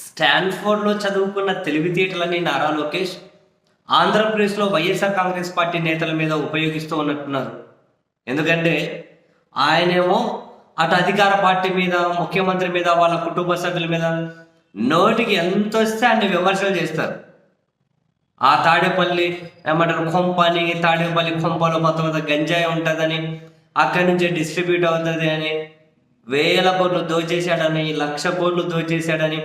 స్టాన్ఫోర్డ్లో చదువుకున్న తెలివితేటలని నారా లోకేష్ ఆంధ్రప్రదేశ్లో వైఎస్ఆర్ కాంగ్రెస్ పార్టీ నేతల మీద ఉపయోగిస్తూ ఉన్నట్టున్నారు. ఎందుకంటే ఆయనేమో అటు అధికార పార్టీ మీద ముఖ్యమంత్రి మీద వాళ్ళ కుటుంబ సభ్యుల మీద నోటికి ఎంత వస్తే అన్ని విమర్శలు చేస్తారు. ఆ తాడేపల్లి ఏమంటారు కొంప అని తాడేపల్లి కొంపలో మొత్తం మీద గంజాయి ఉంటుందని అక్కడి నుంచే డిస్ట్రిబ్యూట్ అవుతుంది అని వేల కోట్లు దోచేశాడని లక్ష కోట్లు దోచేశాడని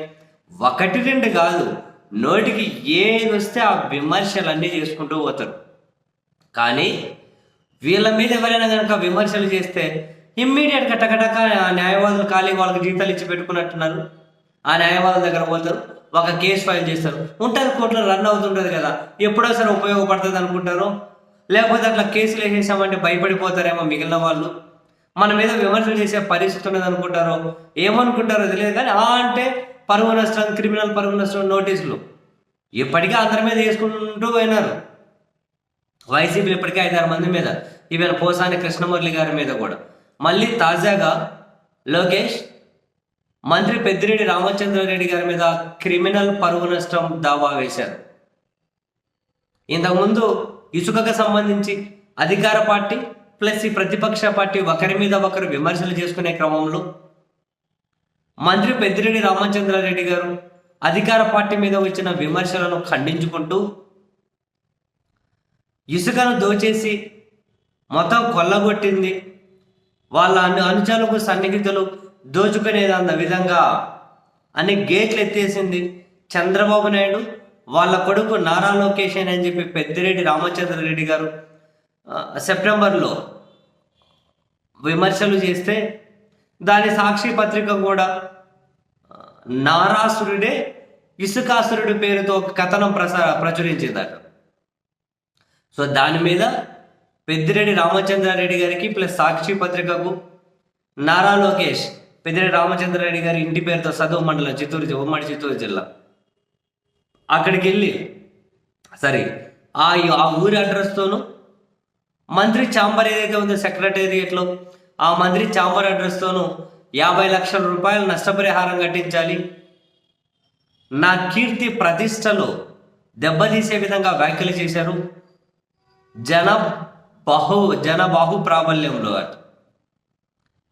ఒకటి రెండు కాదు. నోటికి ఏది వస్తే ఆ విమర్శలు అన్నీ చేసుకుంటూ పోతారు. కానీ వీళ్ళ మీద ఎవరైనా కనుక విమర్శలు చేస్తే ఇమ్మీడియట్గా టకటక ఆ న్యాయవాదులు ఖాళీ వాళ్ళకి జీతాలు ఇచ్చి పెట్టుకున్నట్టున్నారు. ఆ న్యాయవాదుల దగ్గర పోతారు. ఒక కేసు ఫైల్ చేస్తారు. ఉంటుంది కోర్టులో రన్ అవుతుంటుంది కదా. ఎప్పుడో సరే ఉపయోగపడుతుంది అనుకుంటారు. లేకపోతే అట్లా కేసులు వేసేసామంటే భయపడిపోతారేమో మిగిలిన వాళ్ళు. మన మీద విమర్శలు చేసే పరిస్థితి ఉన్నది అనుకుంటారో ఏమనుకుంటారో తెలియదు కానీ ఆ అంటే పరువు నష్టం క్రిమినల్ పరువు నష్టం నోటీసులు. ఇప్పటికీ అందరి మీద వేసుకుంటూ పోయినారు. వైసీపీ ఇప్పటికే ఐదారు మంది మీద ఈవెన్ పోసాని కృష్ణమురళి గారి మీద కూడా. మళ్ళీ తాజాగా లోకేష్ మంత్రి పెద్దిరెడ్డి రామచంద్రారెడ్డి గారి మీద క్రిమినల్ పరువు నష్టం దావా వేశారు. ఇంతకుముందు ఇసుకకు సంబంధించి అధికార పార్టీ ప్లస్ ఈ ప్రతిపక్ష పార్టీ ఒకరి మీద ఒకరు విమర్శలు చేసుకునే క్రమంలో మంత్రి పెద్దిరెడ్డి రామచంద్రారెడ్డి గారు అధికార పార్టీ మీద వచ్చిన విమర్శలను ఖండించుకుంటూ ఇసుకను దోచేసి మొత్తం కొల్లగొట్టింది. వాళ్ళ అన్ని అనుచరులకు సన్నిహితులు దోచుకునేదన్న విధంగా అని గేట్లు ఎత్తేసింది చంద్రబాబు నాయుడు. వాళ్ళ కొడుకు నారా లోకేష్ అని చెప్పి పెద్దిరెడ్డి రామచంద్రారెడ్డి గారు సెప్టెంబర్లో విమర్శలు చేస్తే దాని సాక్షి పత్రిక కూడా నారాసురుడే ఇసుకాసురుడి పేరుతో ఒక కథనం ప్రసార ప్రచురించిందట. సో దాని మీద పెద్దిరెడ్డి రామచంద్రారెడ్డి గారికి ప్లస్ సాక్షి పత్రికకు నారా లోకేష్ పెద్దిరెడ్డి రామచంద్రారెడ్డి గారి ఇంటి పేరుతో సదువు మండలం చిత్తూరు ఉమ్మడి చిత్తూరు జిల్లా. అక్కడికి వెళ్ళి సరే ఆ ఆ ఊరి అడ్రస్తోను మంత్రి చాంబర్ ఏదైతే ఉందో సెక్రటేరియట్లో ఆ మంత్రి చాంబర్ అడ్రస్తోనూ యాభై లక్షల రూపాయలు నష్టపరిహారం కట్టించాలి. నా కీర్తి ప్రతిష్టలో దెబ్బతీసే విధంగా వ్యాఖ్యలు చేశారు. జన బహు జన బాహు ప్రాబల్యంలో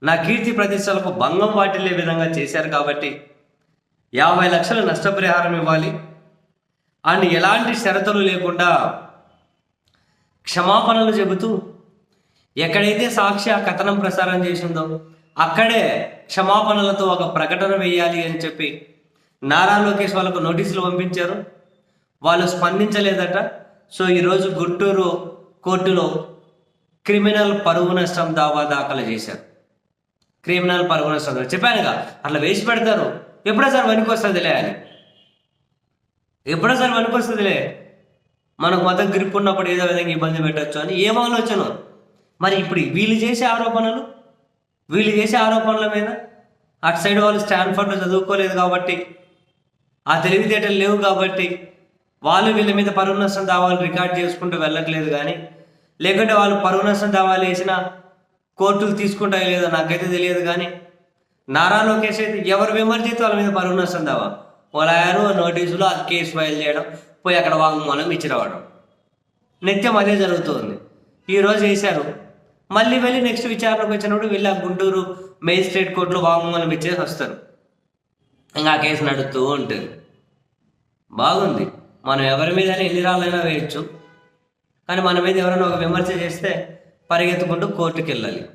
నా కీర్తి ప్రతిష్టలకు భంగం వాటిల్లే విధంగా చేశారు కాబట్టి యాభై లక్షల నష్టపరిహారం ఇవ్వాలి. అండ్ ఎలాంటి షరతులు లేకుండా క్షమాపణలు చెబుతూ ఎక్కడైతే సాక్షి ఆ కథనం ప్రసారం చేసిందో అక్కడే క్షమాపణలతో ఒక ప్రకటన వేయాలి అని చెప్పి నారా లోకేష్ వాళ్ళకు నోటీసులు పంపించారు. వాళ్ళు స్పందించలేదట. సో ఈరోజు గుంటూరు కోర్టులో క్రిమినల్ పరువు నష్టం దావా దాఖలు చేశారు. క్రిమినల్ పరువు నష్టం చెప్పానుగా అట్లా వేసి పెడతారు. ఎప్పుడో సార్ వనికి వస్తుందిలే అని. ఎప్పుడో సార్ వనికి వస్తుందిలే. మనకు మతం గ్రిప్ ఉన్నప్పుడు ఏదో విధంగా ఇబ్బంది పెట్టచ్చు అని ఏం ఆలోచన? మరి ఇప్పుడు వీళ్ళు చేసే ఆరోపణలు? వీళ్ళు చేసే ఆరోపణల మీద? అటు సైడ్ వాళ్ళు స్టాన్ఫర్డ్లో చదువుకోలేదు కాబట్టి ఆ తెలివితేటలు లేవు కాబట్టి వాళ్ళు వీళ్ళ మీద పరువు నష్టం దావాలు రికార్డ్ చేసుకుంటూ వెళ్ళట్లేదు కానీ లేకుంటే వాళ్ళు పరువు నష్టం దావాలు వేసిన కోర్టులు తీసుకుంటాయో లేదో నాకైతే తెలియదు కానీ నారా లోకేష్ అయితే ఎవరు విమర్శిస్తే వాళ్ళ మీద పరువు నష్టం దావా వాళ్ళు నోటీసులు ఆ కేసు ఫైల్ చేయడం పోయి అక్కడ వాంగ్మూలం ఇచ్చి రావడం నిత్యం అదే జరుగుతుంది. ఈరోజు వేశారు మళ్ళీ వెళ్ళి నెక్స్ట్ విచారణకు వచ్చినప్పుడు వీళ్ళు ఆ గుంటూరు మేజిస్ట్రేట్ కోర్టులో వాంగ్మూలం ఇచ్చేసి వస్తారు. ఇంకా ఆ కేసు నడుస్తూ ఉంటుంది. బాగుంది. మనం ఎవరి మీద ఎన్ని రాళ్ళైనా వేయచ్చు. కానీ మన మీద ఎవరైనా ఒక విమర్శ చేస్తే పరిగెత్తుకుంటూ కోర్టుకి వెళ్ళాలి.